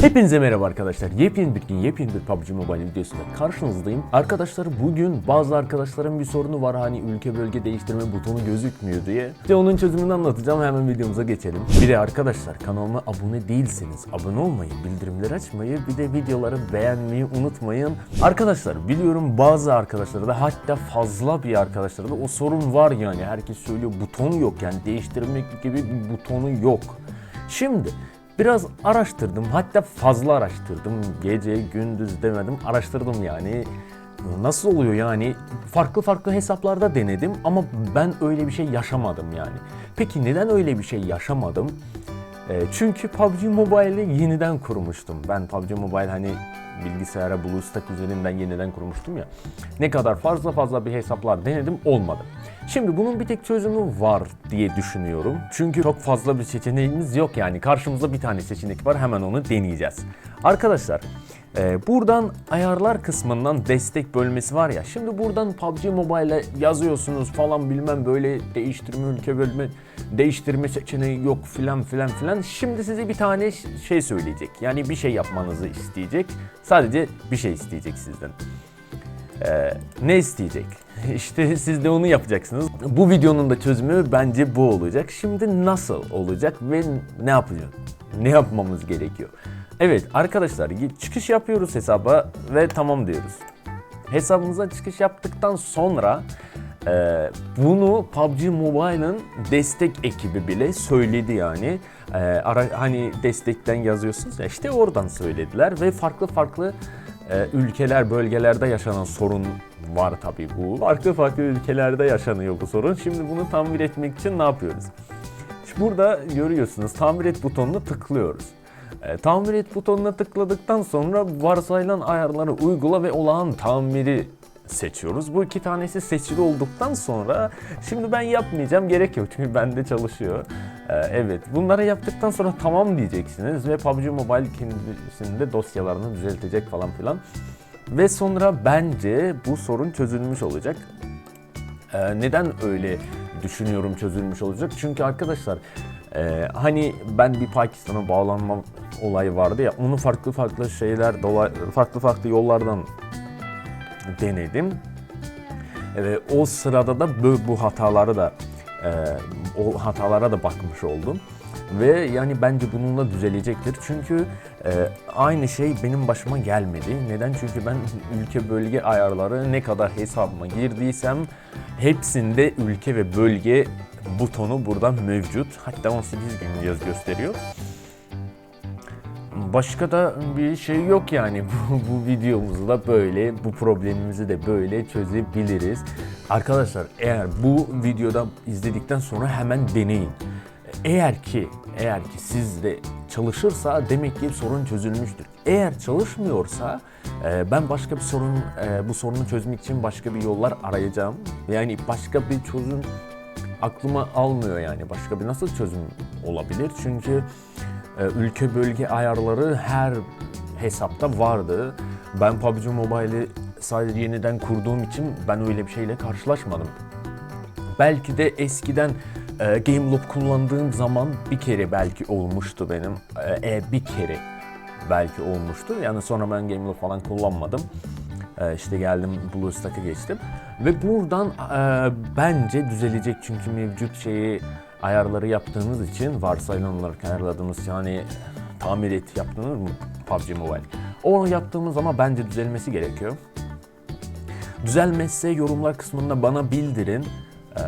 Hepinize merhaba arkadaşlar. Yepyeni bir gün, yepyeni bir PUBG Mobile videosuyla karşınızdayım. Arkadaşlar bugün bazı arkadaşların bir sorunu var hani ülke bölge değiştirme butonu gözükmüyor diye. İşte onun çözümünü anlatacağım hemen videomuza geçelim. Bir de arkadaşlar kanalıma abone değilseniz abone olmayı, bildirimleri açmayı bir de videoları beğenmeyi unutmayın. Arkadaşlar biliyorum bazı arkadaşlarda hatta fazla bir arkadaşlarda o sorun var yani. Herkes söylüyor butonu yok yani değiştirmek gibi bir butonu yok. Şimdi Biraz araştırdım hatta fazla araştırdım. Gece gündüz demedim araştırdım yani. Nasıl oluyor yani? Farklı farklı hesaplarda denedim ama ben öyle bir şey yaşamadım yani. Peki neden öyle bir şey yaşamadım? E, çünkü PUBG Mobile'i yeniden kurmuştum. Ben PUBG Mobile hani bilgisayara BlueStack üzerinden yeniden kurmuştum ya. Ne kadar fazla fazla bir hesaplar denedim olmadı. Şimdi bunun bir tek çözümü var diye düşünüyorum. Çünkü çok fazla bir seçeneğimiz yok yani. Karşımızda bir tane seçenek var hemen onu deneyeceğiz. Arkadaşlar ee, buradan ayarlar kısmından destek bölmesi var ya. Şimdi buradan PUBG Mobile'e yazıyorsunuz falan bilmem böyle değiştirme ülke bölme değiştirme seçeneği yok filan filan filan. Şimdi size bir tane şey söyleyecek. Yani bir şey yapmanızı isteyecek. Sadece bir şey isteyecek sizden. Ee, ne isteyecek? İşte siz de onu yapacaksınız. Bu videonun da çözümü bence bu olacak. Şimdi nasıl olacak ve ne yapacağız? Ne yapmamız gerekiyor? Evet arkadaşlar çıkış yapıyoruz hesaba ve tamam diyoruz. Hesabımıza çıkış yaptıktan sonra e, bunu PUBG Mobile'ın destek ekibi bile söyledi yani. E, ara, hani destekten yazıyorsunuz ya işte oradan söylediler ve farklı farklı ülkeler, bölgelerde yaşanan sorun var tabii bu. Farklı farklı ülkelerde yaşanıyor bu sorun. Şimdi bunu tamir etmek için ne yapıyoruz? Şimdi burada görüyorsunuz tamir et butonuna tıklıyoruz. E, tamir et butonuna tıkladıktan sonra varsayılan ayarları uygula ve olağan tamiri seçiyoruz. Bu iki tanesi seçili olduktan sonra şimdi ben yapmayacağım gerek yok çünkü bende çalışıyor. E, evet bunları yaptıktan sonra tamam diyeceksiniz ve PUBG Mobile kendisinde dosyalarını düzeltecek falan filan. Ve sonra bence bu sorun çözülmüş olacak. Ee, neden öyle düşünüyorum çözülmüş olacak? Çünkü arkadaşlar e, hani ben bir Pakistan'a bağlanma olayı vardı ya onu farklı farklı şeyler dola, farklı farklı yollardan denedim. Ve o sırada da bu, bu hataları da e, o hatalara da bakmış oldum. Ve yani bence bununla düzelecektir. Çünkü e, aynı şey benim başıma gelmedi. Neden? Çünkü ben ülke bölge ayarları ne kadar hesabıma girdiysem hepsinde ülke ve bölge butonu burada mevcut. Hatta 18 gün yaz gösteriyor. Başka da bir şey yok yani bu, bu videomuzu da böyle, bu problemimizi de böyle çözebiliriz. Arkadaşlar eğer bu videoda izledikten sonra hemen deneyin. Eğer ki eğer ki sizde çalışırsa demek ki sorun çözülmüştür. Eğer çalışmıyorsa e, ben başka bir sorun e, bu sorunu çözmek için başka bir yollar arayacağım. Yani başka bir çözüm aklıma almıyor yani. Başka bir nasıl çözüm olabilir? Çünkü ülke bölge ayarları her hesapta vardı. Ben PUBG Mobile'i sadece yeniden kurduğum için ben öyle bir şeyle karşılaşmadım. Belki de eskiden e, Game Loop kullandığım zaman bir kere belki olmuştu benim. E, e, bir kere belki olmuştu. Yani sonra ben Game Loop falan kullanmadım. E, işte geldim BlueStack'a geçtim. Ve buradan e, bence düzelecek çünkü mevcut şeyi ayarları yaptığınız için varsayılan olarak ayarladığımız yani tamir et yaptığınız mı PUBG Mobile. Onu yaptığımız zaman bence düzelmesi gerekiyor. Düzelmezse yorumlar kısmında bana bildirin. Ee,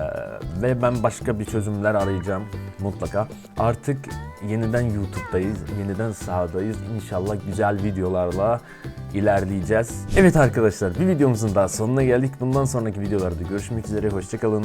ve ben başka bir çözümler arayacağım mutlaka. Artık yeniden YouTube'dayız, yeniden sahadayız. İnşallah güzel videolarla ilerleyeceğiz. Evet arkadaşlar bir videomuzun daha sonuna geldik. Bundan sonraki videolarda görüşmek üzere. Hoşçakalın.